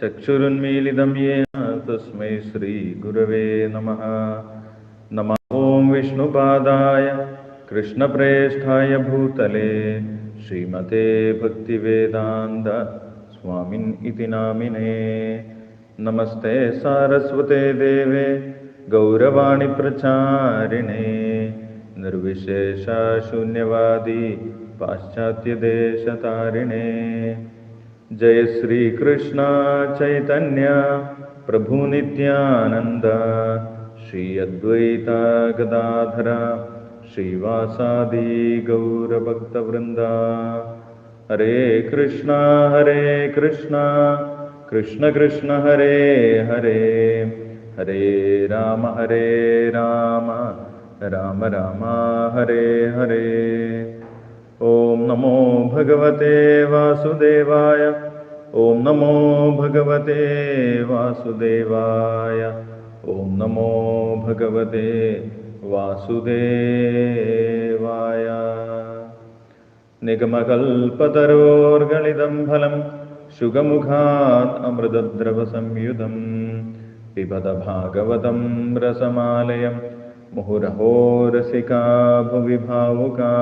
चक्षुरुन्मीलितं येन तस्मै श्रीगुरवे नमः। नमः ॐ विष्णुपादाय कृष्णप्रेष्ठाय भूतले श्रीमते भक्तिवेदान्त स्वामिन् इति नामिने। नमस्ते सारस्वते देवे गौरवाणि प्रचारिणे निर्विशेषशून्यवादी पाश्चात्यदेशतारिणे जय श्रीकृष्ण चैतन्य प्रभुनित्यानन्द श्री अद्वैता गदाधर श्रीवासादि गौरभक्तवृन्दा। हरे कृष्ण हरे कृष्ण कृष्ण कृष्ण हरे हरे। हरे राम हरे राम राम राम हरे हरे ഓം നമോ ഭഗവതേ വാസുദേവായ ഓം നമോ ഭഗവതേ വാസുദേവായ ഓം നമോ ഭഗവതേ വാസുദേവായ. നിഗമകൽപതരോർഗളിതം ഫലം ശുഗമുഖാത് അമൃതദ്രവസംയുതം പിബത ഭാഗവതം രസമാലയം മുഹുരഹോ രസികാ ഭുവിഭാവുകാ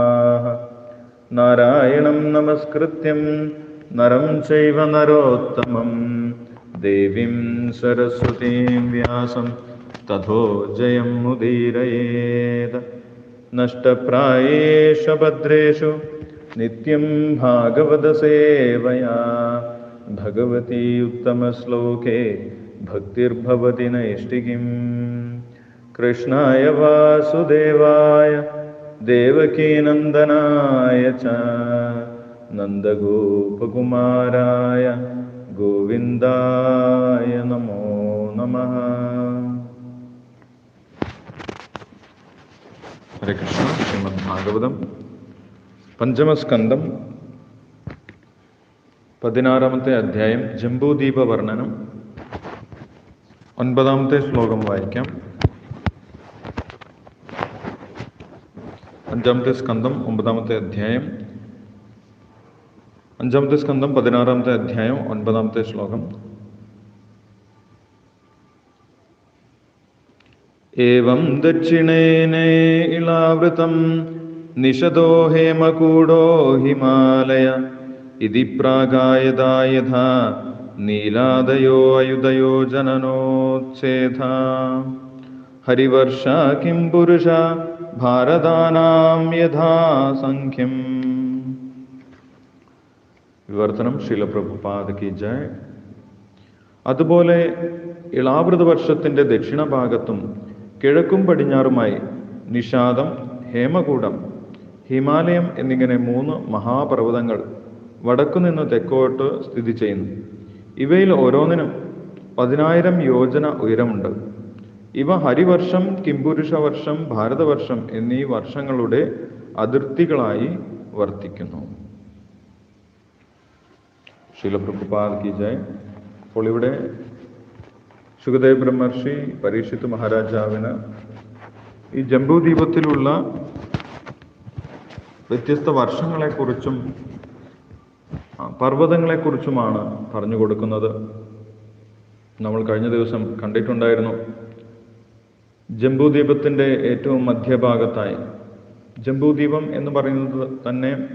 नारायणं नमस्कृत्यं नरं चैव नरोत्तमं। देवीं सरस्वतीं व्यासं तथो जयं मुदीरयेत् नष्टप्रायेषु भद्रेषु नित्यं भागवतसेवया। भगवती उत्तमश्लोके भक्तिर्भवति नैष्टिकीम् कृष्णाय वासुदेवाय ദേവകീനന്ദനായ ച. നന്ദഗോപകുമാരായ ഗോവിന്ദായ നമോ നമ. ഹരേ കൃഷ്ണ ശ്രീമദ് ഭാഗവതം പഞ്ചമസ്കന്ധം പതിനാറാമത്തെ അധ്യായം ജംബൂദീപ വർണനം ഒൻപതാമത്തെ ശ്ലോകം വായിക്കാം. അഞ്ചാമത്തെ സ്കന്ധം ഒമ്പതാമത്തെ അധ്യായം അഞ്ചാമത്തെ സ്കന്ധം പതിനാറാമത്തെ അധ്യായം ഒൻപതാമത്തെ ശ്ലോകം एवं दक्षिणेने इलावृतं निषदो हेमकूडो हिमालय इति प्रागायदा यथा नीलादयो अयुदयो जननोच्छेथा हरिवर्षा किं पुरुष ഭാരതാനാം യഥാസംഖ്യം വിവർത്തനം ശീലപ്രഭുപാദ കി ജയ്. അതുപോലെ ഇളാവൃത വർഷത്തിന്റെ ദക്ഷിണഭാഗത്തും കിഴക്കും പടിഞ്ഞാറുമായി നിഷാദം ഹേമകൂടം ഹിമാലയം എന്നിങ്ങനെ മൂന്ന് മഹാപർവതങ്ങൾ വടക്കുനിന്ന് തെക്കോട്ട് സ്ഥിതി ചെയ്യുന്നു. ഇവയിൽ ഓരോന്നിനും പതിനായിരം യോജന ഉയരമുണ്ട്. ഇവ ഹരിവർഷം കിംപുരുഷ വർഷം ഭാരതവർഷം എന്നീ വർഷങ്ങളുടെ അതിർത്തികളായി വർത്തിക്കുന്നു. ശീലപ്രഭുപാദ് കി ജയ്. അപ്പോൾ ഇവിടെ സുഖദേവ് ബ്രഹ്മർഷി പരീക്ഷിത് മഹാരാജാവിന് ഈ ജംബൂദ്വീപത്തിലുള്ള വ്യത്യസ്ത വർഷങ്ങളെക്കുറിച്ചും പർവതങ്ങളെക്കുറിച്ചുമാണ് പറഞ്ഞു കൊടുക്കുന്നത്. നമ്മൾ കഴിഞ്ഞ ദിവസം കണ്ടിട്ടുണ്ടായിരുന്നു. ജംബൂദ്വീപത്തിന്റെ ഏറ്റവും മധ്യഭാഗത്തായി. ജംബൂദ്വീപം എന്ന് പറയുന്നത് തന്നെ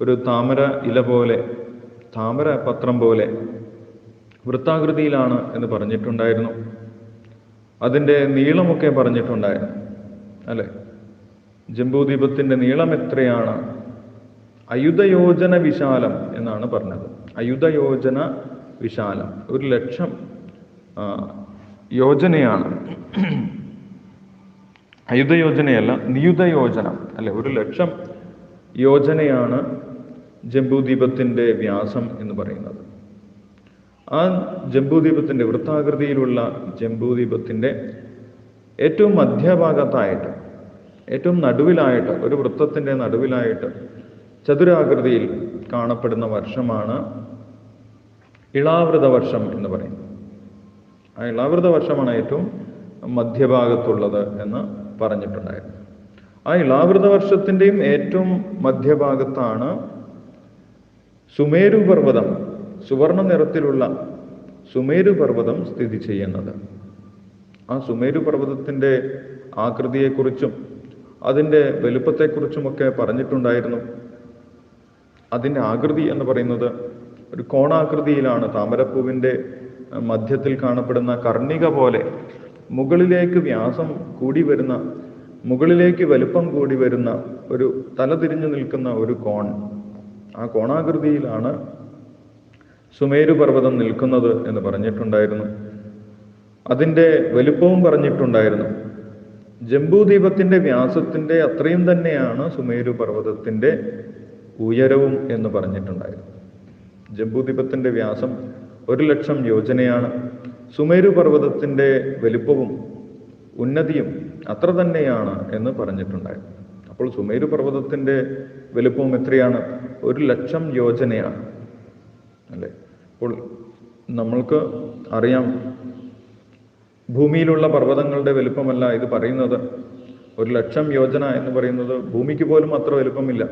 ഒരു താമര ഇല പോലെ താമര പത്രം പോലെ വൃത്താകൃതിയിലാണ് എന്ന് പറഞ്ഞിട്ടുണ്ടായിരുന്നു. അതിന്റെ നീളമൊക്കെ പറഞ്ഞിട്ടുണ്ടായിരുന്നു അല്ലേ? ജംബൂദ്വീപത്തിന്റെ നീളം എത്രയാണ്? അയുധയോജന വിശാലം എന്നാണ് പറഞ്ഞത്. അയുധയോജന വിശാലം. ഒരു ലക്ഷം യോജനയാണ്. അയുധയോജനയല്ല നിയുതയോജന. അല്ലെ ഒരു ലക്ഷം യോജനയാണ് ജംബൂദ്വീപത്തിന്റെ വ്യാസം എന്ന് പറയുന്നത്. ആ ജംബൂദ്വീപത്തിന്റെ വൃത്താകൃതിയിലുള്ള ജംബൂദ്വീപത്തിന്റെ ഏറ്റവും മധ്യഭാഗത്തായിട്ട് ഏറ്റവും നടുവിലായിട്ട് ഒരു വൃത്തത്തിന്റെ നടുവിലായിട്ട് ചതുരാകൃതിയിൽ കാണപ്പെടുന്ന വർഷമാണ് ഇളാവൃത വർഷം എന്ന് പറയുന്നത്. ആ ഇളാവൃത വർഷമാണ് ഏറ്റവും മധ്യഭാഗത്തുള്ളത് എന്ന് പറഞ്ഞിട്ടുണ്ടായിരുന്നു. ആ ഇളാവൃത വർഷത്തിന്റെയും ഏറ്റവും മധ്യഭാഗത്താണ് സുമേരു പർവതം സുവർണ നിറത്തിലുള്ള സുമേരു പർവതം സ്ഥിതി ചെയ്യുന്നത്. ആ സുമേരു പർവതത്തിന്റെ ആകൃതിയെക്കുറിച്ചും അതിന്റെ വലുപ്പത്തെക്കുറിച്ചുമൊക്കെ പറഞ്ഞിട്ടുണ്ടായിരുന്നു. അതിന്റെ ആകൃതി എന്ന് പറയുന്നത് ഒരു കോണാകൃതിയിലാണ്. താമരപ്പൂവിന്റെ മധ്യത്തിൽ കാണപ്പെടുന്ന കർണിക പോലെ മുകളിലേക്ക് വ്യാസം കൂടി വരുന്ന മുകളിലേക്ക് വലുപ്പം കൂടി വരുന്ന ഒരു തലതിരിഞ്ഞു നിൽക്കുന്ന ഒരു കോൺ. ആ കോണാകൃതിയിലാണ് സുമേരു പർവതം നിൽക്കുന്നത് എന്ന് പറഞ്ഞിട്ടുണ്ടായിരുന്നു. അതിന്റെ വലുപ്പവും പറഞ്ഞിട്ടുണ്ടായിരുന്നു. ജംബൂദ്വീപത്തിന്റെ വ്യാസത്തിന്റെ അത്രയും തന്നെയാണ് സുമേരു പർവതത്തിന്റെ ഉയരവും എന്ന് പറഞ്ഞിട്ടുണ്ടായിരുന്നു. ജംബൂദ്വീപത്തിന്റെ വ്യാസം ഒരു ലക്ഷം യോജനയാണ്. സുമേരു പർവതത്തിന്റെ വലിപ്പവും ഉന്നതിയും അത്ര തന്നെയാണ് എന്ന് പറഞ്ഞിട്ടുണ്ടായിരുന്നു. അപ്പോൾ സുമേരു പർവതത്തിന്റെ വലിപ്പവും എത്രയാണ്? ഒരു ലക്ഷം യോജനയാണ്. അല്ലേ? അപ്പോൾ നമ്മൾക്ക് അറിയാം ഭൂമിയിലുള്ള പർവതങ്ങളുടെ വലുപ്പമല്ല ഇത് പറയുന്നത്. ഒരു ലക്ഷം യോജന എന്ന് പറയുന്നത് ഭൂമിക്ക് പോലും അത്ര വലുപ്പമില്ല.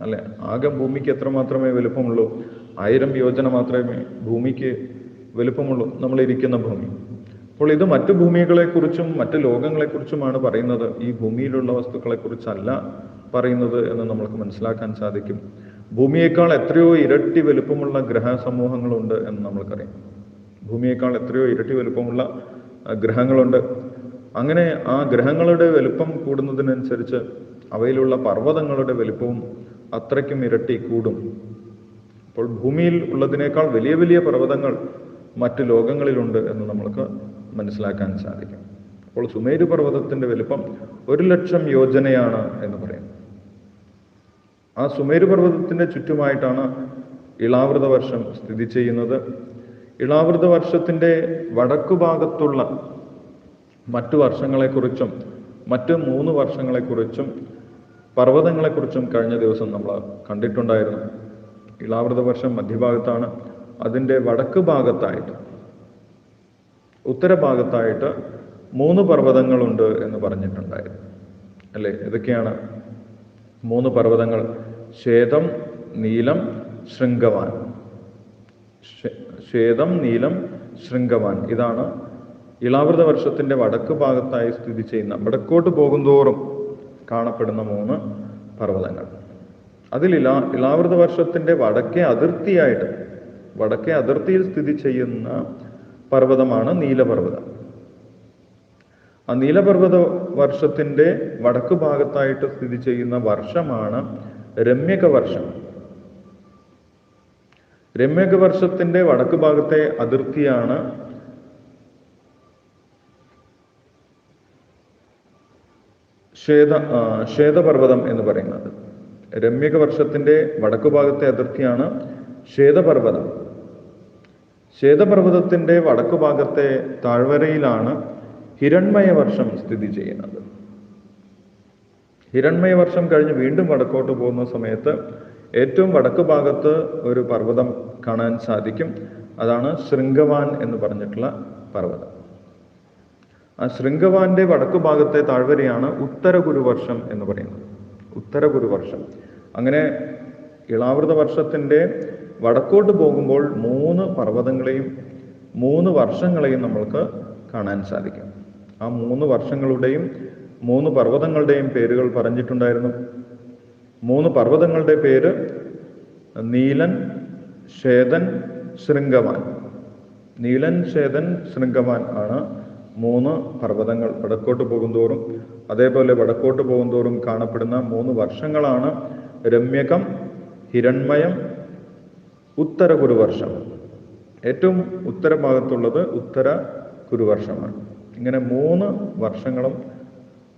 അല്ലെ? ആകെ ഭൂമിക്ക് എത്ര മാത്രമേ വലുപ്പമുള്ളൂ? ആയിരം യോജന മാത്രമേ ഭൂമിക്ക് വലുപ്പമുള്ളൂ നമ്മൾ ഇരിക്കുന്ന ഭൂമി. അപ്പോൾ ഇത് മറ്റു ഭൂമികളെക്കുറിച്ചും മറ്റു ലോകങ്ങളെക്കുറിച്ചുമാണ് പറയുന്നത്. ഈ ഭൂമിയിലുള്ള വസ്തുക്കളെക്കുറിച്ചല്ല പറയുന്നത് എന്ന് നമ്മൾക്ക് മനസ്സിലാക്കാൻ സാധിക്കും. ഭൂമിയേക്കാൾ എത്രയോ ഇരട്ടി വലുപ്പമുള്ള ഗ്രഹസമൂഹങ്ങളുണ്ട് എന്ന് നമ്മൾക്കറിയാം. ഭൂമിയേക്കാൾ എത്രയോ ഇരട്ടി വലുപ്പമുള്ള ഗ്രഹങ്ങളുണ്ട്. അങ്ങനെ ആ ഗ്രഹങ്ങളുടെ വലുപ്പം കൂടുന്നതിനനുസരിച്ച് അവയിലുള്ള പർവതങ്ങളുടെ വലുപ്പവും അത്രയ്ക്കും ഇരട്ടി കൂടും. അപ്പോൾ ഭൂമിയിൽ ഉള്ളതിനേക്കാൾ വലിയ വലിയ പർവതങ്ങൾ മറ്റു ലോകങ്ങളിലുണ്ട് എന്ന് നമ്മൾക്ക് മനസ്സിലാക്കാൻ സാധിക്കും. അപ്പോൾ സുമേരു പർവതത്തിന്റെ വലിപ്പം ഒരു ലക്ഷം യോജനയാണ് എന്ന് പറയും. ആ സുമേരു പർവതത്തിന്റെ ചുറ്റുമായിട്ടാണ് ഇളാവൃത വർഷം സ്ഥിതി ചെയ്യുന്നത്. ഇളാവൃത വർഷത്തിന്റെ വടക്കു ഭാഗത്തുള്ള മറ്റു വർഷങ്ങളെക്കുറിച്ചും മറ്റ് മൂന്ന് വർഷങ്ങളെക്കുറിച്ചും പർവതങ്ങളെക്കുറിച്ചും കഴിഞ്ഞ ദിവസം നമ്മൾ കണ്ടിട്ടുണ്ടായിരുന്നു. ഇളാവൃത വർഷം മധ്യഭാഗത്താണ്. അതിന്റെ വടക്ക് ഭാഗത്തായിട്ട് ഉത്തരഭാഗത്തായിട്ട് മൂന്ന് പർവതങ്ങളുണ്ട് എന്ന് പറഞ്ഞിട്ടുണ്ടായിരുന്നു. അല്ലേ? ഇതൊക്കെയാണ് മൂന്ന് പർവതങ്ങൾ. ശ്വേതം നീലം ശൃംഗവാൻ. ശ്വേ- ശ്വേതം നീലം ശൃംഗവാൻ. ഇതാണ് ഇളാവൃത വർഷത്തിന്റെ വടക്ക് ഭാഗത്തായി സ്ഥിതി ചെയ്യുന്ന വടക്കോട്ട് പോകുന്തോറും കാണപ്പെടുന്ന മൂന്ന് പർവതങ്ങൾ. അതിൽ ഇലാ ഇളാവൃത വർഷത്തിന്റെ വടക്കേ അതിർത്തിയായിട്ട് വടക്കേ അതിർത്തിയിൽ സ്ഥിതി ചെയ്യുന്ന പർവതമാണ് നീലപർവതം. ആ നീലപർവത വർഷത്തിന്റെ വടക്ക് ഭാഗത്തായിട്ട് സ്ഥിതി ചെയ്യുന്ന വർഷമാണ് രമ്യക വർഷം. രമ്യക വർഷത്തിന്റെ വടക്ക് ഭാഗത്തെ അതിർത്തിയാണ് ശ്വേത ശ്വേതപർവതം എന്ന് പറയുന്നത്. രമ്യക വർഷത്തിന്റെ വടക്കു ഭാഗത്തെ അതിർത്തിയാണ് ശ്വേതപർവതം. ശ്വേതപർവതത്തിന്റെ വടക്കു ഭാഗത്തെ താഴ്വരയിലാണ് ഹിരൺമയ വർഷം സ്ഥിതി ചെയ്യുന്നത്. ഹിരൺമയ വർഷം കഴിഞ്ഞ് വീണ്ടും വടക്കോട്ട് പോകുന്ന സമയത്ത് ഏറ്റവും വടക്ക് ഭാഗത്ത് ഒരു പർവതം കാണാൻ സാധിക്കും. അതാണ് ശൃംഗവാൻ എന്ന് പറഞ്ഞിട്ടുള്ള പർവതം. ആ ശൃംഗവാന്റെ വടക്കു ഭാഗത്തെ താഴ്വരയാണ് ഉത്തര ഗുരുവർഷം എന്ന് പറയുന്നത്. ഉത്തര ഗുരുവർഷം അങ്ങനെ ഇളാവൃത വർഷത്തിന്റെ വടക്കോട്ട് പോകുമ്പോൾ മൂന്ന് പർവതങ്ങളെയും മൂന്ന് വർഷങ്ങളെയും നമ്മൾക്ക് കാണാൻ സാധിക്കും. ആ മൂന്ന് വർഷങ്ങളുടെയും മൂന്ന് പർവതങ്ങളുടെയും പേരുകൾ പറഞ്ഞിട്ടുണ്ടായിരുന്നു. മൂന്ന് പർവതങ്ങളുടെ പേര് നീലൻ ശ്വേതൻ ശൃംഗവാൻ നീലൻ ശ്വേതൻ ശൃംഗവാൻ ആണ് മൂന്ന് പർവതങ്ങൾ വടക്കോട്ട് പോകുന്തോറും. അതേപോലെ വടക്കോട്ട് പോകുന്തോറും കാണപ്പെടുന്ന മൂന്ന് വർഷങ്ങളാണ് രമ്യകം ഹിരൺമയം ഉത്തര കുരുവർഷം ഏറ്റവും ഉത്തരഭാഗത്തുള്ളത് ഉത്തര കുരുവർഷമാണ് ഇങ്ങനെ മൂന്ന് വർഷങ്ങളും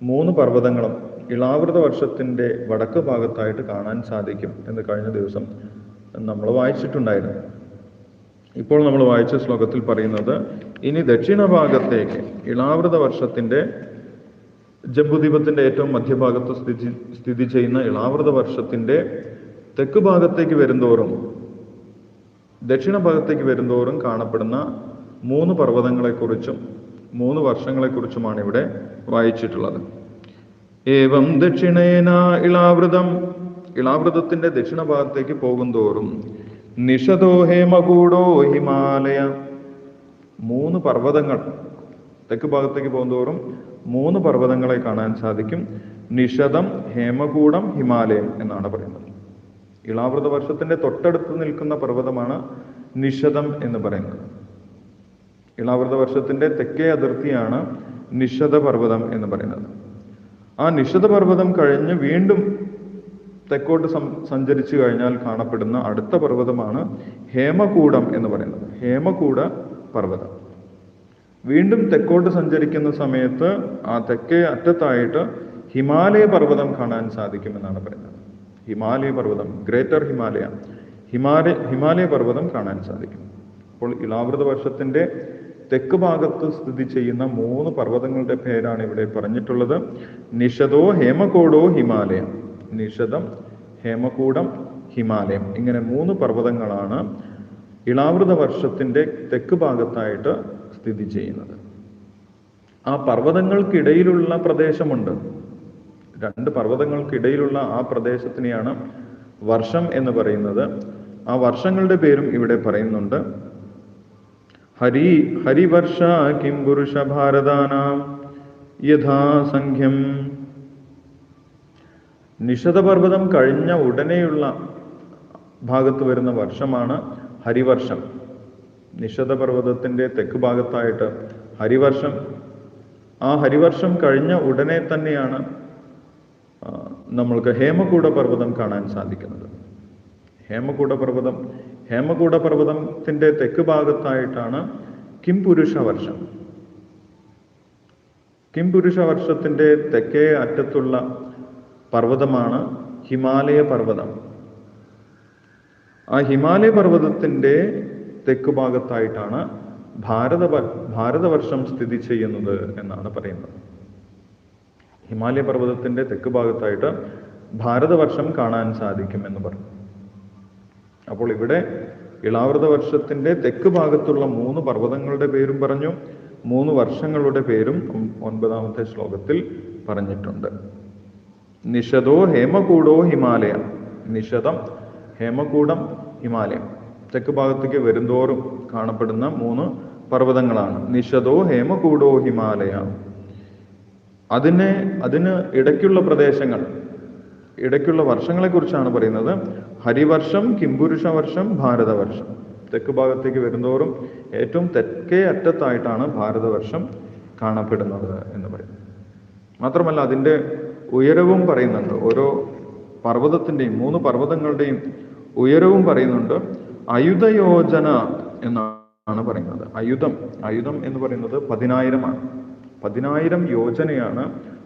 മൂന്ന് പർവതങ്ങളും ഇളാവൃത വർഷത്തിന്റെ വടക്ക് ഭാഗത്തായിട്ട് കാണാൻ സാധിക്കും എന്ന് കഴിഞ്ഞ ദിവസം നമ്മൾ വായിച്ചിട്ടുണ്ടായിരുന്നു. ഇപ്പോൾ നമ്മൾ വായിച്ച ശ്ലോകത്തിൽ പറയുന്നത് ഇനി ദക്ഷിണ ഭാഗത്തേക്ക് ഇളാവൃത വർഷത്തിന്റെ ജംബുദ്വീപത്തിന്റെ ഏറ്റവും മധ്യഭാഗത്ത് സ്ഥിതി സ്ഥിതി ചെയ്യുന്ന ഇളാവൃത വർഷത്തിന്റെ തെക്ക് ഭാഗത്തേക്ക് വരുന്തോറും ദക്ഷിണ ഭാഗത്തേക്ക് വരുന്തോറും കാണപ്പെടുന്ന മൂന്ന് പർവതങ്ങളെക്കുറിച്ചും മൂന്ന് വർഷങ്ങളെക്കുറിച്ചുമാണ് ഇവിടെ വായിച്ചിട്ടുള്ളത്. ഏവം ദക്ഷിണേന ഇളാവൃതം. ഇളാവൃതത്തിന്റെ ദക്ഷിണ ഭാഗത്തേക്ക് പോകുന്തോറും നിഷതോ ഹേമകൂടോ ഹിമാലയ. മൂന്ന് പർവതങ്ങൾ. തെക്ക് ഭാഗത്തേക്ക് പോകുന്തോറും മൂന്ന് പർവതങ്ങളെ കാണാൻ സാധിക്കും. നിഷദം ഹേമകൂടം ഹിമാലയം എന്നാണ് പറയുന്നത്. ഇളാവൃത വർഷത്തിന്റെ തൊട്ടടുത്ത് നിൽക്കുന്ന പർവതമാണ് നിഷതം എന്ന് പറയുന്നത്. ഇളാവൃത വർഷത്തിന്റെ തെക്കേ അതിർത്തിയാണ് നിഷത പർവതം എന്ന് പറയുന്നത്. ആ നിഷത പർവതം കഴിഞ്ഞ് വീണ്ടും തെക്കോട്ട് സഞ്ചരിച്ചു കഴിഞ്ഞാൽ കാണപ്പെടുന്ന അടുത്ത പർവതമാണ് ഹേമകൂടം എന്ന് പറയുന്നത്. ഹേമകൂട പർവതം. വീണ്ടും തെക്കോട്ട് സഞ്ചരിക്കുന്ന സമയത്ത് ആ തെക്കേ അറ്റത്തായിട്ട് ഹിമാലയ പർവതം കാണാൻ സാധിക്കുമെന്നാണ് പറയുന്നത്. ഹിമാലയ പർവതം ഗ്രേറ്റർ ഹിമാലയ ഹിമാലയ ഹിമാലയ പർവതം കാണാൻ സാധിക്കും. അപ്പോൾ ഇളാവൃത വർഷത്തിന്റെ തെക്ക് ഭാഗത്ത് സ്ഥിതി ചെയ്യുന്ന മൂന്ന് പർവതങ്ങളുടെ പേരാണ് ഇവിടെ പറഞ്ഞിട്ടുള്ളത്. നിഷദോ ഹേമകൂടോ ഹിമാലയ നിഷദം ഹേമകൂടം ഹിമാലയം. ഇങ്ങനെ മൂന്ന് പർവതങ്ങളാണ് ഇളാവൃത വർഷത്തിന്റെ തെക്ക് ഭാഗത്തായിട്ട് സ്ഥിതി ചെയ്യുന്നത്. ആ പർവതങ്ങൾക്കിടയിലുള്ള പ്രദേശമുണ്ട്. രണ്ട് പർവതങ്ങൾക്കിടയിലുള്ള ആ പ്രദേശത്തിനെയാണ് വർഷം എന്ന് പറയുന്നത്. ആ വർഷങ്ങളുടെ പേരും ഇവിടെ പറയുന്നുണ്ട്. ഹരി ഹരിവർഷ കിം പുരുഷ ഭാരതാനാം യഥാസംഖ്യം നിഷതപർവതം കഴിഞ്ഞ ഉടനെയുള്ള ഭാഗത്ത് വരുന്ന വർഷമാണ് ഹരിവർഷം. നിഷതപർവതത്തിന്റെ തെക്ക് ഭാഗത്തായിട്ട് ഹരിവർഷം. ആ ഹരിവർഷം കഴിഞ്ഞ ഉടനെ തന്നെയാണ് നമ്മൾക്ക് ഹേമകൂട പർവതം കാണാൻ സാധിക്കുന്നത്. ഹേമകൂട പർവതം ഹേമകൂട പർവതത്തിന്റെ തെക്ക് ഭാഗത്തായിട്ടാണ് കിംപുരുഷ വർഷം കിംപുരുഷ വർഷത്തിന്റെ തെക്കേ അറ്റത്തുള്ള പർവതമാണ് ഹിമാലയ പർവതം ആ ഹിമാലയ പർവതത്തിന്റെ തെക്ക് ഭാഗത്തായിട്ടാണ് ഭാരത ഭാരതവർഷം സ്ഥിതി ചെയ്യുന്നത് എന്നാണ് പറയുന്നത്. ഹിമാലയ പർവതത്തിന്റെ തെക്ക് ഭാഗത്തായിട്ട് ഭാരതവർഷം കാണാൻ സാധിക്കും എന്ന് പറഞ്ഞു. അപ്പോൾ ഇവിടെ ഇളാവൃത വർഷത്തിന്റെ തെക്ക് ഭാഗത്തുള്ള മൂന്ന് പർവതങ്ങളുടെ പേരും പറഞ്ഞു. മൂന്ന് വർഷങ്ങളുടെ പേരും ഒൻപതാമത്തെ ശ്ലോകത്തിൽ പറഞ്ഞിട്ടുണ്ട്. നിഷതോ ഹേമകൂടോ ഹിമാലയ. നിഷതം ഹേമകൂടം ഹിമാലയം. തെക്ക് ഭാഗത്തേക്ക് വരുന്തോറും കാണപ്പെടുന്ന മൂന്ന് പർവതങ്ങളാണ്. നിഷതോ ഹേമകൂടോ ഹിമാലയ. അതിന് അതിന് ഇടയ്ക്കുള്ള പ്രദേശങ്ങൾ ഇടയ്ക്കുള്ള വർഷങ്ങളെ കുറിച്ചാണ് പറയുന്നത്. ഹരിവർഷം കിംപുരുഷ വർഷം ഭാരതവർഷം. തെക്ക് ഭാഗത്തേക്ക് വരുന്തോറും ഏറ്റവും തെക്കേ അറ്റത്തായിട്ടാണ് ഭാരതവർഷം കാണപ്പെടുന്നത് എന്ന് പറയുന്നത്. മാത്രമല്ല അതിന്റെ ഉയരവും പറയുന്നുണ്ട്. ഓരോ പർവതത്തിന്റെയും മൂന്ന് പർവതങ്ങളുടെയും ഉയരവും പറയുന്നുണ്ട്. അയുധയോജന എന്നാണ് പറയുന്നത്. അയുധം അയുധം എന്ന് പറയുന്നത് പതിനായിരമാണ്. പതിനായിരം യോജനയാണ്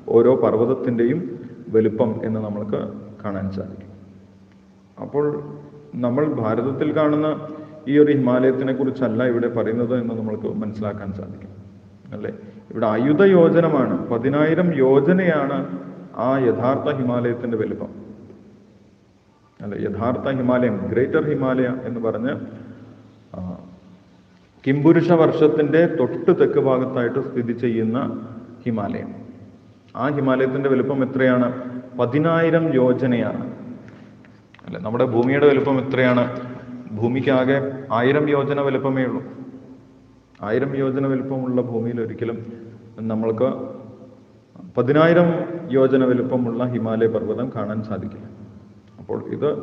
ഓരോ പർവതത്തിന്റെയും വലുപ്പം എന്ന് നമ്മൾക്ക് കാണാൻ സാധിക്കും. അപ്പോൾ നമ്മൾ ഭാരതത്തിൽ കാണുന്ന ഈ ഒരു ഹിമാലയത്തിനെ കുറിച്ചല്ല ഇവിടെ പറയുന്നത് എന്ന് നമ്മൾക്ക് മനസ്സിലാക്കാൻ സാധിക്കും അല്ലേ? ഇവിടെ ആയുധ യോജനമാണ് പതിനായിരം യോജനയാണ് ആ യഥാർത്ഥ ഹിമാലയത്തിന്റെ വലുപ്പം അല്ലെ? യഥാർത്ഥ ഹിമാലയം ഗ്രേറ്റർ ഹിമാലയ എന്ന് പറഞ്ഞ് കിംപുരുഷ വർഷത്തിന്റെ തൊട്ട് തെക്ക് ഭാഗത്തായിട്ട് സ്ഥിതി ചെയ്യുന്ന ഹിമാലയം. ആ ഹിമാലയത്തിന്റെ വലുപ്പം എത്രയാണ്? പതിനായിരം യോജനയാണ്. അല്ല നമ്മുടെ ഭൂമിയുടെ വലുപ്പം എത്രയാണ്? ഭൂമിക്കാകെ ആയിരം യോജന വലുപ്പമേ ഉള്ളൂ. ആയിരം യോജന വലുപ്പമുള്ള ഭൂമിയിൽ ഒരിക്കലും നമ്മൾക്ക് പതിനായിരം യോജന വലുപ്പമുള്ള ഹിമാലയ പർവതം കാണാൻ സാധിക്കില്ല. അപ്പോൾ ഇത്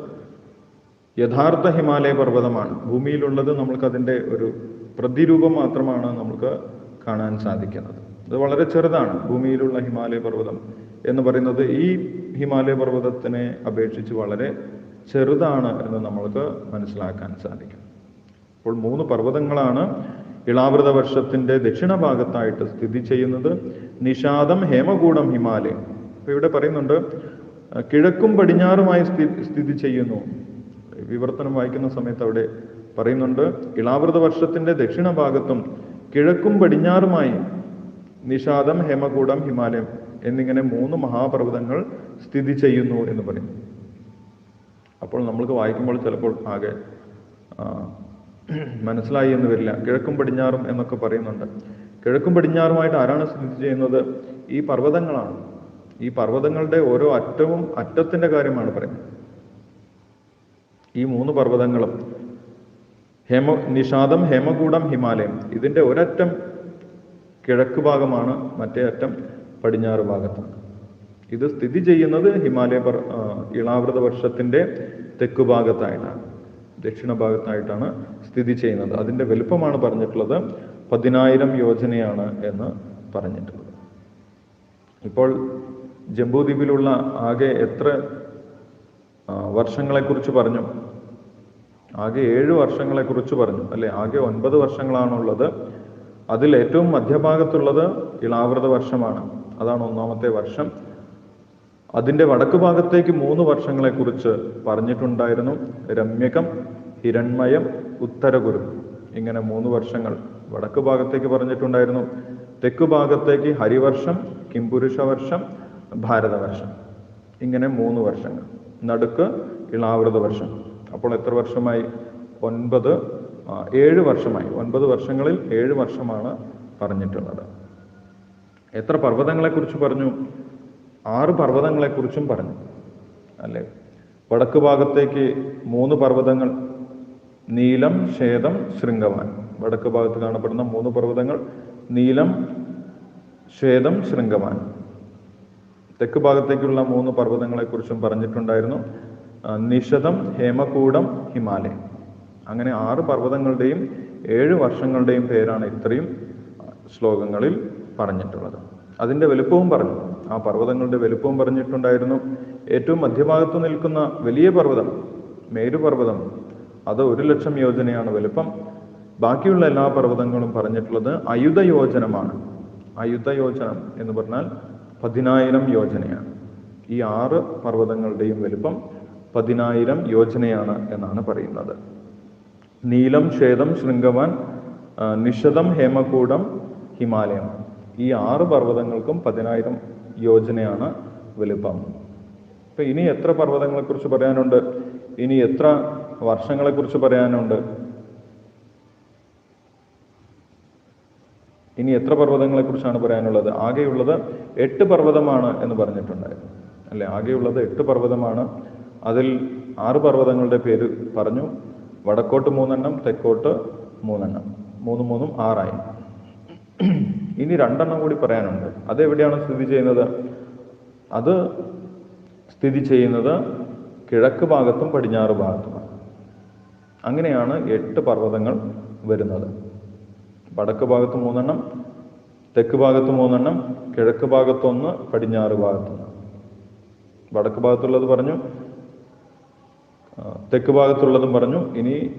യഥാർത്ഥ ഹിമാലയ പർവതമാണ്. ഭൂമിയിലുള്ളത് നമ്മൾക്ക് അതിന്റെ ഒരു പ്രതിരൂപം മാത്രമാണ് നമുക്ക് കാണാൻ സാധിക്കുന്നത്. അത് വളരെ ചെറുതാണ്. ഭൂമിയിലുള്ള ഹിമാലയ പർവതം എന്ന് പറയുന്നത് ഈ ഹിമാലയ പർവതത്തിനെ അപേക്ഷിച്ച് വളരെ ചെറുതാണ് എന്ന് നമ്മൾക്ക് മനസ്സിലാക്കാൻ സാധിക്കും. അപ്പോൾ മൂന്ന് പർവതങ്ങളാണ് ഇളാവൃത വർഷത്തിന്റെ ദക്ഷിണ ഭാഗത്തായിട്ട് സ്ഥിതി ചെയ്യുന്നത്. നിഷാദം ഹേമകൂടം ഹിമാലയം. അപ്പൊ ഇവിടെ പറയുന്നുണ്ട് കിഴക്കും പടിഞ്ഞാറുമായി സ്ഥി- സ്ഥിതി ചെയ്യുന്നു. വിവർത്തനം വായിക്കുന്ന സമയത്ത് അവിടെ പറയുന്നുണ്ട് ഇളാവൃത വർഷത്തിന്റെ ദക്ഷിണ ഭാഗത്തും കിഴക്കും പടിഞ്ഞാറുമായി നിഷാദം ഹേമകൂടം ഹിമാലയം എന്നിങ്ങനെ മൂന്ന് മഹാപർവതങ്ങൾ സ്ഥിതി ചെയ്യുന്നു എന്ന് പറയുന്നു. അപ്പോൾ നമ്മൾക്ക് വായിക്കുമ്പോൾ ചിലപ്പോൾ ആകെ മനസ്സിലായി എന്ന് വരില്ല. കിഴക്കും പടിഞ്ഞാറും എന്നൊക്കെ പറയുന്നുണ്ട്. കിഴക്കും പടിഞ്ഞാറുമായിട്ട് ആരാണ് സ്ഥിതി ചെയ്യുന്നത്? ഈ പർവതങ്ങളാണ്. ഈ പർവതങ്ങളുടെ ഓരോ അറ്റവും അറ്റത്തിന്റെ കാര്യമാണ് പറയുന്നത്. ഈ മൂന്ന് പർവതങ്ങളും ഹേമ നിഷാദം ഹേമകൂടം ഹിമാലയം. ഇതിന്റെ ഒരറ്റം കിഴക്ക് ഭാഗമാണ് മറ്റേ അറ്റം പടിഞ്ഞാറ് ഭാഗത്താണ് ഇത് സ്ഥിതി ചെയ്യുന്നത് ഹിമാലയ ഇളാവൃത വർഷത്തിന്റെ തെക്ക് ഭാഗത്തായിട്ടാണ്. ദക്ഷിണ ഭാഗത്തായിട്ടാണ് സ്ഥിതി ചെയ്യുന്നത്. അതിന്റെ വലുപ്പമാണ് പറഞ്ഞിട്ടുള്ളത് പതിനായിരം യോജനയാണ് എന്ന് പറഞ്ഞിട്ടുള്ളത്. ഇപ്പോൾ ജംബൂദ്വീപിലുള്ള ആകെ എത്ര വർഷങ്ങളെക്കുറിച്ച് പറഞ്ഞു? ആകെ ഏഴ് വർഷങ്ങളെക്കുറിച്ച് പറഞ്ഞു. അല്ലെ? ആകെ ഒൻപത് വർഷങ്ങളാണുള്ളത്. അതിൽ ഏറ്റവും മധ്യഭാഗത്തുള്ളത് ഇളാവൃത വർഷമാണ്. അതാണ് ഒന്നാമത്തെ വർഷം. അതിന്റെ വടക്ക് ഭാഗത്തേക്ക് മൂന്ന് വർഷങ്ങളെക്കുറിച്ച് പറഞ്ഞിട്ടുണ്ടായിരുന്നു. രമ്യകം ഹിരൺമയം ഉത്തരഗുരു ഇങ്ങനെ മൂന്ന് വർഷങ്ങൾ വടക്ക് ഭാഗത്തേക്ക് പറഞ്ഞിട്ടുണ്ടായിരുന്നു. തെക്ക് ഭാഗത്തേക്ക് ഹരിവർഷം കിംപുരുഷ വർഷം ഭാരതവർഷം. ഇങ്ങനെ മൂന്ന് വർഷങ്ങൾ. നടുക്ക് ഇളാവൃത വർഷം. അപ്പോൾ എത്ര വർഷമായി? ഒൻപത് ഏഴ് വർഷമായി. ഒൻപത് വർഷങ്ങളിൽ ഏഴ് വർഷമാണ് പറഞ്ഞിട്ടുള്ളത്. എത്ര പർവതങ്ങളെക്കുറിച്ച് പറഞ്ഞു? ആറ് പർവതങ്ങളെക്കുറിച്ചും പറഞ്ഞു. അല്ലേ? വടക്ക് ഭാഗത്തേക്ക് മൂന്ന് പർവതങ്ങൾ നീലം ശ്വേതം ശൃംഗവാൻ. വടക്ക് ഭാഗത്ത് കാണപ്പെടുന്ന മൂന്ന് പർവതങ്ങൾ നീലം ശ്വേതം ശൃംഗവാൻ. തെക്ക് ഭാഗത്തേക്കുള്ള മൂന്ന് പർവതങ്ങളെക്കുറിച്ചും പറഞ്ഞിട്ടുണ്ടായിരുന്നു. ആ, നിഷദം ഹേമകൂടം ഹിമാലയം. അങ്ങനെ ആറ് പർവതങ്ങളുടെയും ഏഴ് വർഷങ്ങളുടെയും പേരാണ് ഇത്രയും ശ്ലോകങ്ങളിൽ പറഞ്ഞിട്ടുള്ളത്. അതിന്റെ വലുപ്പവും പറഞ്ഞു. ആ പർവതങ്ങളുടെ വലുപ്പവും പറഞ്ഞിട്ടുണ്ടായിരുന്നു. ഏറ്റവും മധ്യഭാഗത്ത് നിൽക്കുന്ന വലിയ പർവതം മേരുപർവതം അത് ഒരു ലക്ഷം യോജനയാണ് വലുപ്പം. ബാക്കിയുള്ള എല്ലാ പർവതങ്ങളും പറഞ്ഞിട്ടുള്ളത് അയുധ യോജനമാണ് അയുധ യോജനം എന്ന് പറഞ്ഞാൽ പതിനായിരം യോജനയാണ്. ഈ ആറ് പർവതങ്ങളുടെയും വലുപ്പം പതിനായിരം യോജനയാണ് എന്നാണ് പറയുന്നത്. നീലം ശ്വേതം ശൃംഗവാൻ നിഷതം ഹേമകൂടം ഹിമാലയം. ഈ ആറ് പർവതങ്ങൾക്കും പതിനായിരം യോജനയാണ് വലുപ്പം. ഇപ്പൊ ഇനി എത്ര പർവതങ്ങളെക്കുറിച്ച് പറയാനുണ്ട്? ഇനി എത്ര വർഷങ്ങളെ കുറിച്ച് പറയാനുണ്ട്? ഇനി എത്ര പർവതങ്ങളെ കുറിച്ചാണ് പറയാനുള്ളത്? ആകെയുള്ളത് എട്ട് പർവതമാണ് എന്ന് പറഞ്ഞിട്ടുണ്ടായിരുന്നു. അല്ലെ? ആകെയുള്ളത് എട്ട് പർവതമാണ്. അതിൽ ആറ് പർവതങ്ങളുടെ പേര് പറഞ്ഞു. വടക്കോട്ട് മൂന്നെണ്ണം തെക്കോട്ട് മൂന്നെണ്ണം. മൂന്ന് മൂന്നും ആറായി. ഇനി രണ്ടെണ്ണം കൂടി പറയാനുണ്ട്. അതെവിടെയാണ് സ്ഥിതി ചെയ്യുന്നത്? അത് സ്ഥിതി ചെയ്യുന്നത് കിഴക്ക് ഭാഗത്തും പടിഞ്ഞാറ് ഭാഗത്തുമാണ്. അങ്ങനെയാണ് എട്ട് പർവതങ്ങൾ വരുന്നത്. വടക്ക് ഭാഗത്ത് മൂന്നെണ്ണം തെക്ക് ഭാഗത്ത് മൂന്നെണ്ണം കിഴക്ക് ഭാഗത്തൊന്ന് പടിഞ്ഞാറ് ഭാഗത്തൊന്ന്. വടക്ക് ഭാഗത്തുള്ളത് പറഞ്ഞു തെക്ക് ഭാഗത്തുള്ളതും പറഞ്ഞു. ഇനി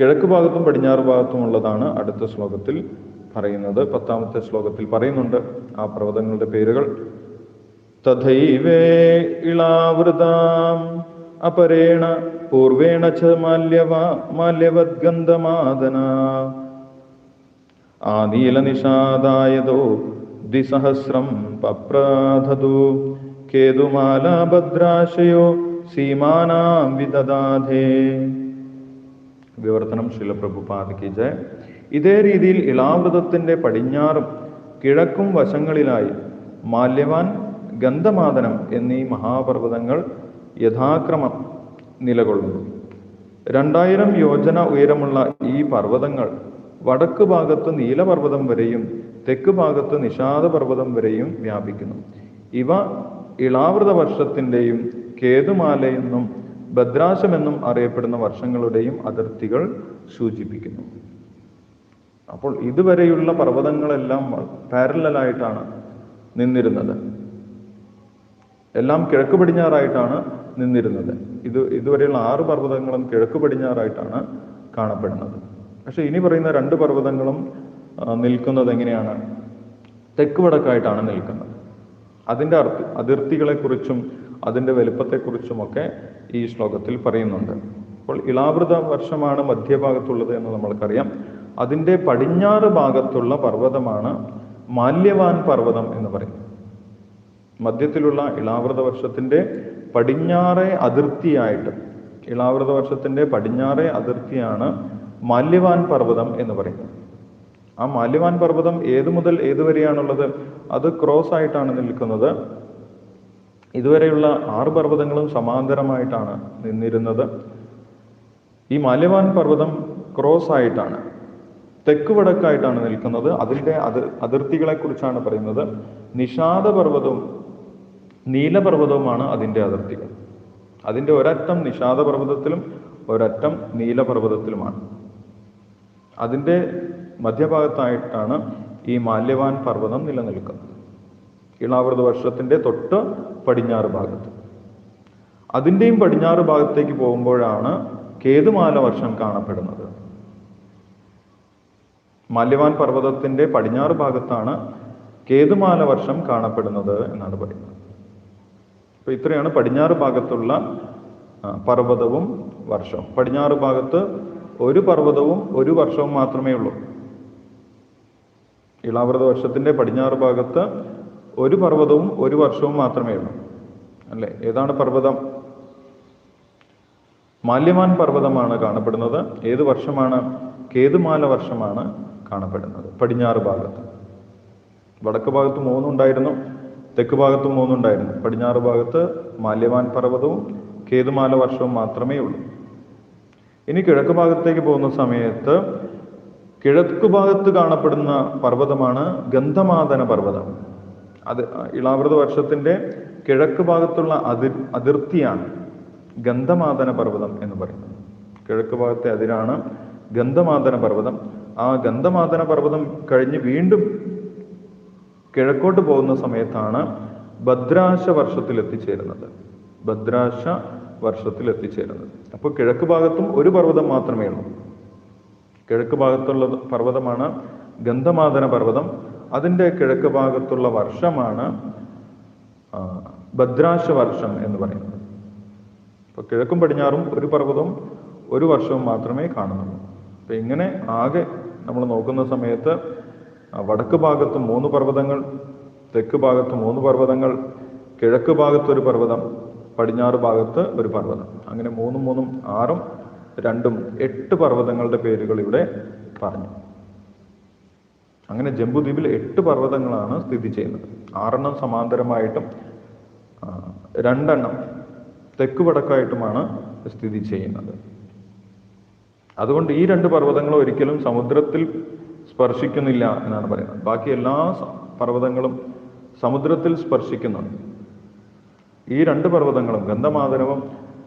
കിഴക്ക് ഭാഗത്തും പടിഞ്ഞാറ് ഭാഗത്തും ഉള്ളതാണ് അടുത്ത ശ്ലോകത്തിൽ പറയുന്നത്. പത്താമത്തെ ശ്ലോകത്തിൽ പറയുന്നുണ്ട് ആ പർവതങ്ങളുടെ പേരുകൾ. തഥൈവേ ഇളാവൃതാം അപരേണ പൂർവേണ ച മാല്യവ മാല്യവദ്ഗന്ധമാദന. ആനീലനിഷാദായതോ ദ്വിസഹസ്രം പപ്രാധതു. കേതുമാലാഭദ്രാശയോ സീമാനാം വിദദാധേ. വിവർത്തനം ശിലപ്രഭുപാദിക്ക് ജയ. ഇതേ രീതിയിൽ ഇളാവൃതത്തിന്റെ പടിഞ്ഞാറും കിഴക്കും വശങ്ങളിലായി മാല്യവാൻ ഗന്ധമാദനം എന്നീ മഹാപർവതങ്ങൾ യഥാക്രമം നിലകൊള്ളുന്നു. രണ്ടായിരം യോജന ഉയരമുള്ള ഈ പർവതങ്ങൾ വടക്ക് ഭാഗത്ത് നീലപർവതം വരെയും തെക്ക് ഭാഗത്ത് നിഷാദപർവതം വരെയും വ്യാപിക്കുന്നു. ഇവ ഇളാവൃത വർഷത്തിന്റെയും കേതുമാലയെന്നും ഭദ്രാശമെന്നും അറിയപ്പെടുന്ന വർഷങ്ങളുടെയും അതിർത്തികൾ സൂചിപ്പിക്കുന്നു. അപ്പോൾ ഇതുവരെയുള്ള പർവതങ്ങളെല്ലാം പാരലായിട്ടാണ് നിന്നിരുന്നത്. എല്ലാം കിഴക്ക് പടിഞ്ഞാറായിട്ടാണ് നിന്നിരുന്നത്. ഇത് ഇതുവരെയുള്ള ആറ് പർവതങ്ങളും കിഴക്ക് പടിഞ്ഞാറായിട്ടാണ് കാണപ്പെടുന്നത്. പക്ഷെ ഇനി പറയുന്ന രണ്ട് പർവതങ്ങളും നിൽക്കുന്നത് എങ്ങനെയാണ്? തെക്ക് വടക്കായിട്ടാണ് നിൽക്കുന്നത്. അതിന്റെ അർത്ഥ അതിർത്തികളെക്കുറിച്ചും അതിന്റെ വലുപ്പത്തെക്കുറിച്ചുമൊക്കെ ഈ ശ്ലോകത്തിൽ പറയുന്നുണ്ട്. അപ്പോൾ ഇളാവൃത വർഷമാണ് മധ്യഭാഗത്തുള്ളത് എന്ന് നമ്മൾക്കറിയാം. അതിന്റെ പടിഞ്ഞാറ് ഭാഗത്തുള്ള പർവതമാണ് മാല്യവാൻ പർവതം എന്ന് പറയും മധ്യത്തിലുള്ള ഇളാവൃത വർഷത്തിന്റെ പടിഞ്ഞാറേ അതിർത്തിയായിട്ട് ഇളാവൃത വർഷത്തിന്റെ പടിഞ്ഞാറേ അതിർത്തിയാണ് മാല്യവാൻ പർവതം എന്ന് പറയുന്നത്. ആ മാല്യവാൻ പർവതം ഏതു മുതൽ ഏതുവരെയാണുള്ളത്? അത് ക്രോസ് ആയിട്ടാണ് നിൽക്കുന്നത്. ഇതുവരെയുള്ള ആറ് പർവതങ്ങളും സമാന്തരമായിട്ടാണ് നിന്നിരുന്നത്. ഈ മാല്യവാൻ പർവതം ക്രോസ് ആയിട്ടാണ് തെക്ക് വടക്കായിട്ടാണ് നിൽക്കുന്നത്. അതിന്റെ അതിർ അതിർത്തികളെ കുറിച്ചാണ് പറയുന്നത്. നിഷാദ പർവതവും നീലപർവതവുമാണ് അതിന്റെ അതിർത്തികൾ. അതിന്റെ ഒരറ്റം നിഷാദ പർവതത്തിലും ഒരറ്റം നീലപർവതത്തിലുമാണ് അതിന്റെ മധ്യഭാഗത്തായിട്ടാണ് ഈ മാല്യവാൻ പർവതം നിലനിൽക്കുന്നത്. ഇളാവൃത വർഷത്തിന്റെ തൊട്ട് പടിഞ്ഞാറ് ഭാഗത്ത്. അതിന്റെയും പടിഞ്ഞാറ് ഭാഗത്തേക്ക് പോകുമ്പോഴാണ് കേതുമാല വർഷം കാണപ്പെടുന്നത്. മാല്യവാൻ പർവതത്തിന്റെ പടിഞ്ഞാറ് ഭാഗത്താണ് കേതുമാല വർഷം കാണപ്പെടുന്നത് എന്നാണ് പറയുന്നത്. അപ്പോൾ ഇത്രയാണ് പടിഞ്ഞാറ് ഭാഗത്തുള്ള പർവതവും വർഷവും. പടിഞ്ഞാറ് ഭാഗത്ത് ഒരു പർവതവും ഒരു വർഷവും മാത്രമേ ഉള്ളൂ. ഇളാവൃത വർഷത്തിന്റെ പടിഞ്ഞാറ് ഭാഗത്ത് ഒരു പർവതവും ഒരു വർഷവും മാത്രമേ ഉള്ളൂ. അല്ലേ? ഏതാണ് പർവതം? മാല്യമാൻ പർവതമാണ് കാണപ്പെടുന്നത്. ഏത് വർഷമാണ്? കേതുമാല വർഷമാണ് കാണപ്പെടുന്നത്. പടിഞ്ഞാറ് ഭാഗത്ത്. വടക്ക് ഭാഗത്ത് മൂന്നുണ്ടായിരുന്നു. തെക്ക് ഭാഗത്ത് മൂന്നുണ്ടായിരുന്നു. പടിഞ്ഞാറ് ഭാഗത്ത് മാല്യവാൻ പർവതവും കേതുമാല വർഷവും മാത്രമേ ഉള്ളൂ. ഇനി കിഴക്ക് ഭാഗത്തേക്ക് പോകുന്ന സമയത്ത് കിഴക്ക് ഭാഗത്ത് കാണപ്പെടുന്ന പർവതമാണ് ഗന്ധമാതന പർവതം. അത് ഇളാവൃത വർഷത്തിന്റെ കിഴക്ക് ഭാഗത്തുള്ള അതിർ അതിർത്തിയാണ് ഗന്ധമാതന പർവതം എന്ന് പറയുന്നത്. കിഴക്ക് ഭാഗത്തെ അതിരാണ് ഗന്ധമാതന പർവതം. ആ ഗന്ധമാതന പർവതം കഴിഞ്ഞ് വീണ്ടും കിഴക്കോട്ട് പോകുന്ന സമയത്താണ് ഭദ്രാശ വർഷത്തിൽ എത്തിച്ചേരുന്നത് ഭദ്രാശ വർഷത്തിൽ എത്തിച്ചേരുന്നത് അപ്പോൾ കിഴക്ക് ഭാഗത്തും ഒരു പർവതം മാത്രമേ ഉള്ളൂ. കിഴക്ക് ഭാഗത്തുള്ള പർവതമാണ് ഗന്ധമാതന പർവതം. അതിന്റെ കിഴക്ക് ഭാഗത്തുള്ള വർഷമാണ് ഭദ്രാശ വർഷം എന്ന് പറയുന്നത്. ഇപ്പൊ കിഴക്കും പടിഞ്ഞാറും ഒരു പർവതവും ഒരു വർഷവും മാത്രമേ കാണുന്നുള്ളൂ. അപ്പം ഇങ്ങനെ ആകെ നമ്മൾ നോക്കുന്ന സമയത്ത് വടക്ക് ഭാഗത്ത് മൂന്ന് പർവതങ്ങൾ തെക്ക് ഭാഗത്ത് മൂന്ന് പർവതങ്ങൾ കിഴക്ക് ഭാഗത്ത് ഒരു പർവതം പടിഞ്ഞാറ് ഭാഗത്ത് ഒരു പർവതം. അങ്ങനെ മൂന്നും മൂന്നും ആറും രണ്ടും എട്ട് പർവതങ്ങളുടെ പേരുകൾ ഇവിടെ പറഞ്ഞു. അങ്ങനെ ജംബുദ്വീപിൽ എട്ട് പർവതങ്ങളാണ് സ്ഥിതി ചെയ്യുന്നത്. ആറെണ്ണം സമാന്തരമായിട്ടും രണ്ടെണ്ണം തെക്ക് വടക്കായിട്ടുമാണ് സ്ഥിതി ചെയ്യുന്നത്. അതുകൊണ്ട് ഈ രണ്ട് പർവതങ്ങളും ഒരിക്കലും സമുദ്രത്തിൽ സ്പർശിക്കുന്നില്ല എന്നാണ് പറയുന്നത്. ബാക്കി എല്ലാ പർവതങ്ങളും സമുദ്രത്തിൽ സ്പർശിക്കുന്നുണ്ട്. ഈ രണ്ട് പർവതങ്ങളും ഗന്ധമാദനവും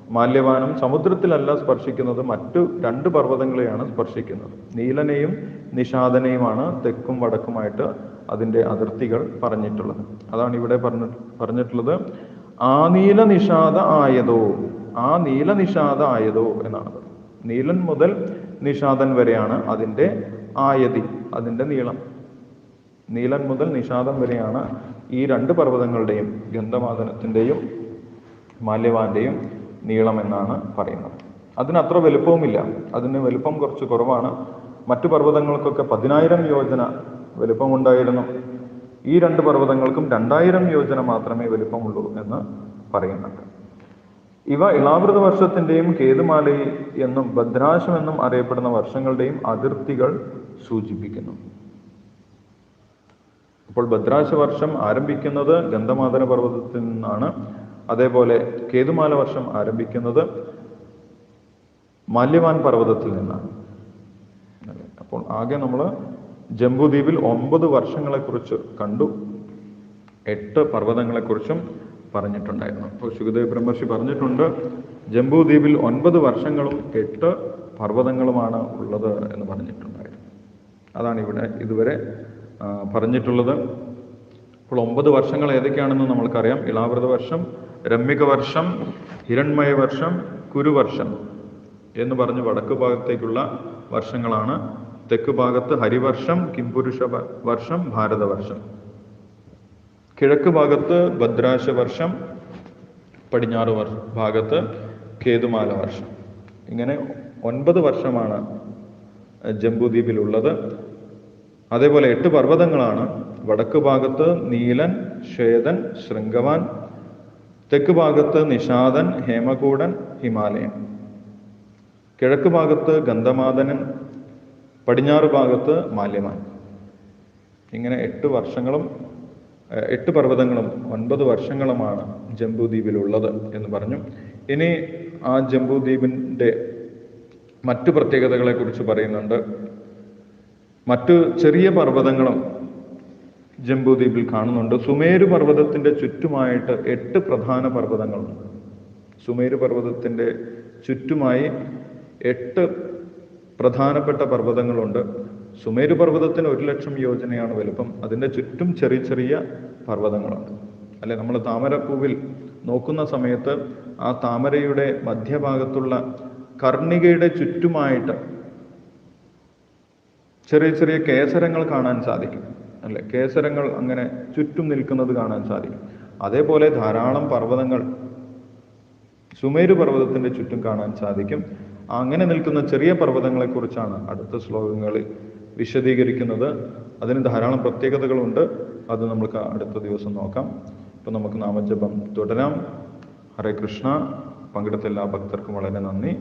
മാല്യവാനും സമുദ്രത്തിലല്ല സ്പർശിക്കുന്നത് മറ്റു രണ്ട് പർവതങ്ങളെയാണ് സ്പർശിക്കുന്നത്. നീലനെയും നിഷാദനെയുമാണ് തെക്കും വടക്കുമായിട്ട് അതിന്റെ അതിർത്തികൾ പറഞ്ഞിട്ടുള്ളത്. അതാണ് ഇവിടെ പറഞ്ഞ പറഞ്ഞിട്ടുള്ളത്. ആ നീല നിഷാദ ആയതോ ആ നീല നിഷാദ ആയതോ എന്നാണ് നീലൻ മുതൽ നിഷാദൻ വരെയാണ് അതിന്റെ ആയതി അതിന്റെ നീളം. നീലൻ മുതൽ നിഷാദം വരെയാണ് ഈ രണ്ട് പർവതങ്ങളുടെയും ഗന്ധമാദനത്തിന്റെയും മാല്യവാന്റെയും നീളം എന്നാണ് പറയുന്നത്. അതിനത്ര വലുപ്പവുമില്ല. അതിന് വലുപ്പം കുറച്ച് കുറവാണ്. മറ്റു പർവതങ്ങൾക്കൊക്കെ പതിനായിരം യോജന വലുപ്പമുണ്ടായിരുന്നു. ഈ രണ്ട് പർവതങ്ങൾക്കും രണ്ടായിരം യോജന മാത്രമേ വലുപ്പമുള്ളൂ എന്ന് പറയുന്നുണ്ട്. ഇവ ഇളാവൃത വർഷത്തിന്റെയും കേതുമാലയി എന്നും ഭദ്രാശം എന്നും അറിയപ്പെടുന്ന വർഷങ്ങളുടെയും അതിർത്തികൾ സൂചിപ്പിക്കുന്നു. അപ്പോൾ ഭദ്രാശ വർഷം ആരംഭിക്കുന്നത് ഗന്ധമാതന പർവതത്തിൽ നിന്നാണ്. അതേപോലെ കേതുമാല വർഷം ആരംഭിക്കുന്നത് മല്യവാൻ പർവതത്തിൽ നിന്നാണ്. അപ്പോൾ ആകെ നമ്മൾ ജംബുദ്വീപിൽ ഒമ്പത് വർഷങ്ങളെക്കുറിച്ച് കണ്ടു. എട്ട് പർവതങ്ങളെക്കുറിച്ചും പറഞ്ഞിട്ടുണ്ടായിരുന്നു. അപ്പോൾ ശുഖദേവ് ബ്രഹ്മർഷി പറഞ്ഞിട്ടുണ്ട് ജംബുദ്വീപിൽ ഒൻപത് വർഷങ്ങളും എട്ട് പർവതങ്ങളുമാണ് ഉള്ളത് എന്ന് പറഞ്ഞിട്ടുണ്ടായിരുന്നു. അതാണ് ഇവിടെ ഇതുവരെ പറഞ്ഞിട്ടുള്ളത്. അപ്പോൾ ഒമ്പത് വർഷങ്ങൾ ഏതൊക്കെയാണെന്ന് നമ്മൾക്കറിയാം. ഇളാവൃത വർഷം രമ്യക വർഷം ഹിരൺമയ വർഷം കുരുവർഷം എന്ന് പറഞ്ഞ് വടക്ക് ഭാഗത്തേക്കുള്ള വർഷങ്ങളാണ്. തെക്ക് ഭാഗത്ത് ഹരിവർഷം കിംപുരുഷ വർഷം ഭാരതവർഷം. കിഴക്ക് ഭാഗത്ത് ഭദ്രാശ വർഷം പടിഞ്ഞാറ് വർഷ ഭാഗത്ത് കേതുമാല വർഷം. ഇങ്ങനെ ഒൻപത് വർഷമാണ് ജംബുദ്വീപിലുള്ളത്. അതേപോലെ എട്ട് പർവതങ്ങളാണ്. വടക്ക് ഭാഗത്ത് നീലൻ ശ്വേതൻ ശൃംഗവാൻ തെക്ക് ഭാഗത്ത് നിഷാദൻ ഹേമകൂടൻ ഹിമാലയൻ. കിഴക്ക് ഭാഗത്ത് ഗന്ധമാദനൻ പടിഞ്ഞാറ് ഭാഗത്ത് മാല്യമാൻ. ഇങ്ങനെ എട്ട് വർഷങ്ങളും എട്ട് പർവതങ്ങളും ഒൻപത് വർഷങ്ങളുമാണ് ജംബുദ്വീപിലുള്ളത് എന്ന് പറഞ്ഞു. ഇനി ആ ജംബുദ്വീപിന്റെ മറ്റു പ്രത്യേകതകളെ കുറിച്ച് പറയുന്നുണ്ട്. മറ്റു ചെറിയ പർവതങ്ങളും ജംബൂദ്വീപിൽ കാണുന്നുണ്ട്. സുമേരു പർവതത്തിന്റെ ചുറ്റുമായിട്ട് എട്ട് പ്രധാന പർവതങ്ങളുണ്ട്. സുമേരു പർവതത്തിന്റെ ചുറ്റുമായി എട്ട് പ്രധാനപ്പെട്ട പർവതങ്ങളുണ്ട്. സുമേരു പർവതത്തിന് ഒരു ലക്ഷം യോജനയാണ് വലുപ്പം. അതിന്റെ ചുറ്റും ചെറിയ ചെറിയ പർവതങ്ങളുണ്ട്. അല്ലെ നമ്മൾ താമരപ്പൂവിൽ നോക്കുന്ന സമയത്ത് ആ താമരയുടെ മധ്യഭാഗത്തുള്ള കർണികയുടെ ചുറ്റുമായിട്ട് ചെറിയ ചെറിയ കേസരങ്ങൾ കാണാൻ സാധിക്കും. അല്ലെ? കേസരങ്ങൾ അങ്ങനെ ചുറ്റും നിൽക്കുന്നത് കാണാൻ സാധിക്കും. അതേപോലെ ധാരാളം പർവതങ്ങൾ സുമേരു പർവതത്തിന്റെ ചുറ്റും കാണാൻ സാധിക്കും. അങ്ങനെ നിൽക്കുന്ന ചെറിയ പർവതങ്ങളെ കുറിച്ചാണ് അടുത്ത ശ്ലോകങ്ങളിൽ വിശദീകരിക്കുന്നത്. അതിന് ധാരാളം പ്രത്യേകതകളുണ്ട്. അത് നമുക്ക് അടുത്ത ദിവസം നോക്കാം. ഇപ്പം നമുക്ക് നാമജപം തുടരാം. ഹരേ കൃഷ്ണ. പങ്കെടുത്ത എല്ലാ ഭക്തർക്കും വളരെ നന്ദി.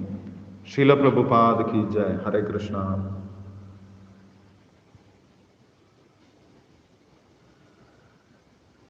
ശീലപ്രഭുപാദ് കി ജയ്. ഹരേ കൃഷ്ണ.